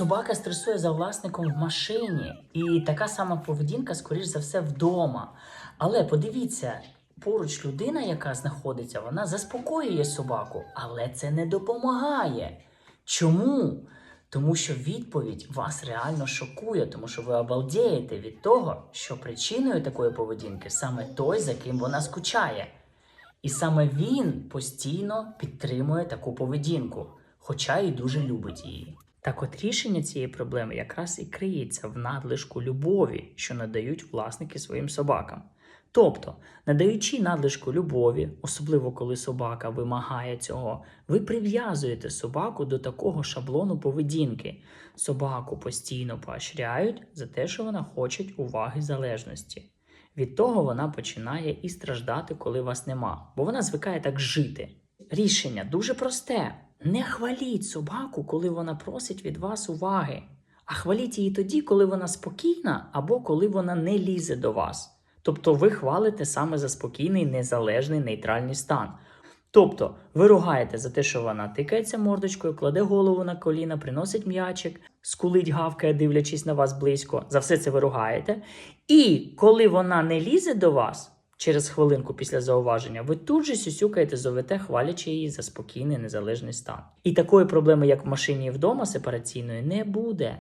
Собака стресує за власником в машині, і така сама поведінка, скоріш за все, вдома. Але подивіться, поруч людина, яка знаходиться, вона заспокоює собаку, але це не допомагає. Чому? Тому що відповідь вас реально шокує, тому що ви обалдієте від того, що причиною такої поведінки саме той, за ким вона скучає. І саме він постійно підтримує таку поведінку, хоча і дуже любить її. Так от рішення цієї проблеми якраз і криється в надлишку любові, що надають власники своїм собакам. Тобто, надаючи надлишку любові, особливо коли собака вимагає цього, ви прив'язуєте собаку до такого шаблону поведінки. Собаку постійно поощряють за те, що вона хоче уваги залежності. Від того вона починає і страждати, коли вас нема, бо вона звикає так жити. Рішення дуже просте: не хваліть собаку, коли вона просить від вас уваги, а хваліть її тоді, коли вона спокійна або коли вона не лізе до вас. Тобто ви хвалите саме за спокійний, незалежний, нейтральний стан. Тобто ви ругаєте за те, що вона тикається мордочкою, кладе голову на коліна, приносить м'ячик, скулить, гавкає, дивлячись на вас близько. За все це ви ругаєте. І коли вона не лізе до вас через хвилинку після зауваження, ви тут же сюсюкаєте зовете, хвалячи її за спокійний незалежний стан. І такої проблеми, як в машині і вдома сепараційної, не буде.